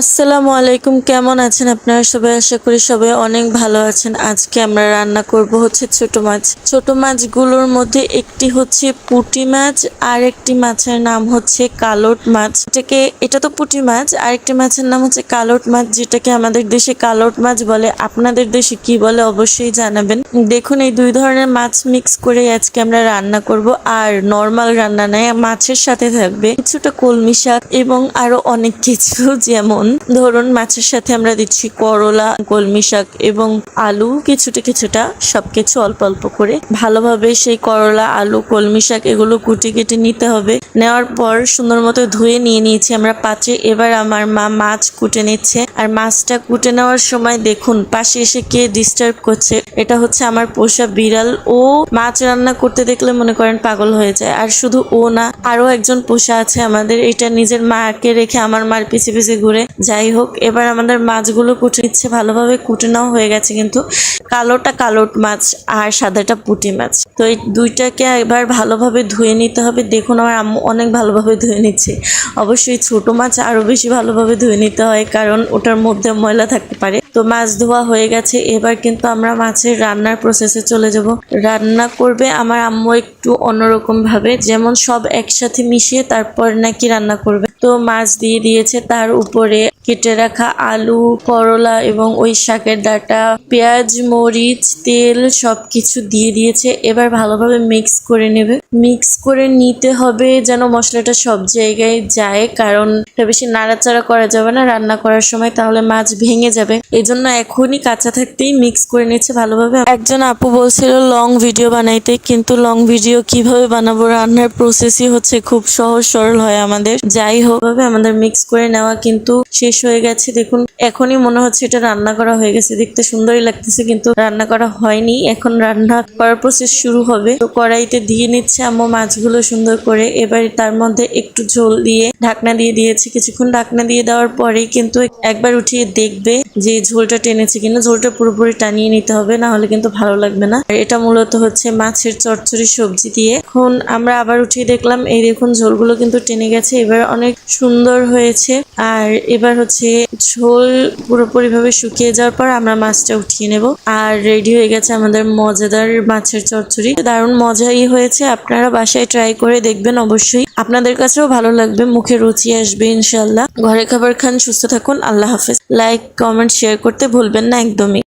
আসসালামু আলাইকুম, কেমন আছেন আপনারা সবাই? আশা করি সবাই অনেক ভালো আছেন। আজকে আমরা রান্না করব হচ্ছে ছোট মাছ। ছোট মাছগুলোর মধ্যে একটি হচ্ছে পুঁটি মাছ আর একটি মাছের নাম হচ্ছে কালোট মাছ। এটাকে, এটা তো পুঁটি মাছ আর একটি মাছের নাম হচ্ছে কালোট মাছ, যেটাকে আমাদের দেশে কালোট মাছ বলে। আপনাদের দেশে কি বলে অবশ্যই জানাবেন। দেখুন, এই দুই ধরনের মাছ মিক্স করে আজকে আমরা রান্না করব। আর নর্মাল রান্না নয়, মাছের সাথে থাকবে। কিছুটা কলমি শাক এবং আরও অনেক কিছু, যেমন ধরুন মাছের সাথে আমরা দিচ্ছি করলা কলমি শাক এবং আলু, কিছুটা কিছুটা সবকিছু অল্প অল্প করে। ভালোভাবে সেই করলা, আলু কলমি শাক এগুলো কুটি কেটে নিতে হবে। নেওয়ার পর সুন্দর মতো ধুয়ে নিয়ে নিয়েছি আমরা পাচে। এবার আমার মা মাছ কুটে নিচ্ছে। আর মাছটা কুটে নেওয়ার সময় দেখুন, পাশে এসে কে ডিস্টার্ব করছে? এটা হচ্ছে আমার পোষা বিড়াল। ও মাছ রান্না করতে দেখলে মনে করেন পাগল হয়ে যায়। আর শুধু ও না আরও একজন পোষা আছে আমাদের। এটা নিজের মাকে রেখে আমার মার পিছে পিছে ঘুরে যাই হোক, এবার আমাদের মাছগুলো কুটে নিচ্ছে। ভালোভাবে কুটে নেওয়া হয়ে গেছে কিন্তু। কালোটা কালোট মাছ আর সাদাটা পুঁটি মাছ। তো এই দুইটাকে এবার ভালোভাবে ধুয়ে নিতে হবে। দেখুন আমার আম্মু অনেক ভালোভাবে ধুয়ে নিচ্ছে। অবশ্যই ছোট মাছ আরও বেশি ভালোভাবে ধুয়ে নিতে হয়, কারণ ওটার মধ্যে ময়লা থাকতে পারে। তো মাছ ধোয়া হয়ে গেছে। এবার কিন্তু আমরা মাছের রান্নার প্রসেসে চলে যাব। রান্না করবে আমার আম্মু একটু অন্যরকম ভাবে যেমন সব একসাথে মিশিয়ে তারপর নাকি রান্না করবে। তো মাছ দিয়ে দিয়েছে। তার উপরে কেটে রাখা আলু, করলা এবং ওই শাকের ডাটা, পেঁয়াজ, মরিচ, তেল সব কিছু দিয়ে দিয়েছে। এবার ভালোভাবে মিক্স করে নেবে। মিক্স করে নিতে হবে যেন মশলাটা সব জায়গায় যায়, কারণ এটা বেশি নাড়াচাড়া করা যাবে না। রান্না করার সময় তাহলে মাছ ভেঙে যাবে। এই জন্য এখনই কাঁচা থাকতেই মিক্স করে নিচ্ছে ভালোভাবে। একজন আপু বলছিল লং ভিডিও বানাইতে। কিন্তু লং ভিডিও কীভাবে বানাবো? রান্নার প্রসেসই হচ্ছে খুব সহজ সরল হয় আমাদের। যাই হোক আমাদের মিক্স করে নেওয়া কিন্তু শেষ হয়ে গেছে। দেখুন, এখনই মনে হচ্ছে এটা রান্না করা হয়ে গেছে। দেখতে সুন্দরই লাগতেছে, কিন্তু রান্না করা হয়নি। এখন রান্না করার প্রসেস শুরু হবে। তো কড়াইতে দিয়ে নিচ্ছে আম্মু মাছগুলো সুন্দর করে। এবার তার মধ্যে একটু ঝোল দিয়ে ঢাকনা দিয়ে দিয়েছি। কিছুক্ষণ ঢাকনা দিয়ে দেওয়ার পরেই কিন্তু একবার উঠিয়ে দেখবে। যে ঝোলটা টেনেছে কিনা, ঝোলটা পুরোপুরি টানিয়ে নিতে হবে, না হলে কিন্তু ভালো লাগবে না। আর এটা মূলত হচ্ছে মাছের চচ্চড়ি সবজি দিয়ে। এখন আমরা আবার উঠিয়ে দেখলাম, এই দেখুন ঝোলগুলো কিন্তু টেনে গেছে, এবার অনেক সুন্দর হয়েছে। আর এবার হচ্ছে ঝোল পুরোপুরি ভাবে শুকিয়ে যাওয়ার পর আমরা মাছটা উঠিয়ে নেব। আর রেডি হয়ে গেছে আমাদের মজাদার মাছের চচ্চড়ি। দারুণ মজাই হয়েছে আপনারা বাসায় ট্রাই করে দেখবেন অবশ্যই। আপনাদের কাছেও ভালো লাগবে, মুখে রুচি আসবে ইনশাল্লাহ ঘরে খাবার খান, সুস্থ থাকুন, আল্লাহ হাফেজ। লাইক কমেন্ট শেয়ার করতে ভুলবেন না, একদমই।